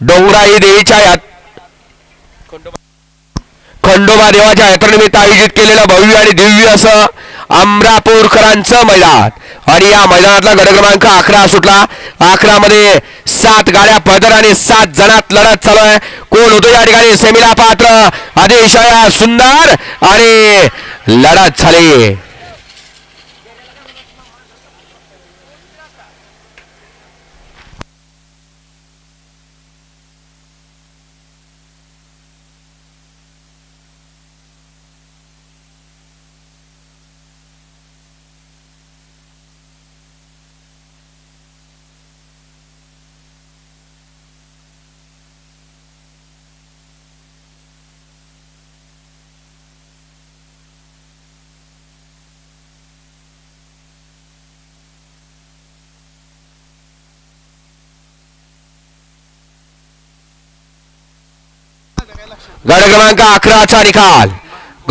डोंगराई देवीच्या यात खंडोबा देवाच्या यात्रेनिमित्त आयोजित केलेलं भव्य आणि दिव्य असं अमरापूरकरांचं मैदान. आणि या मैदानातला गड क्रमांक अकरा सुटला. अकरा मध्ये सात गाड्या पदर आणि सात जणात लढत चालू आहे. कोण होतो या ठिकाणी? सेमीला पात्र अतिशय सुंदर आणि लढत झाली. गड क्रमांक अकराचा निकाल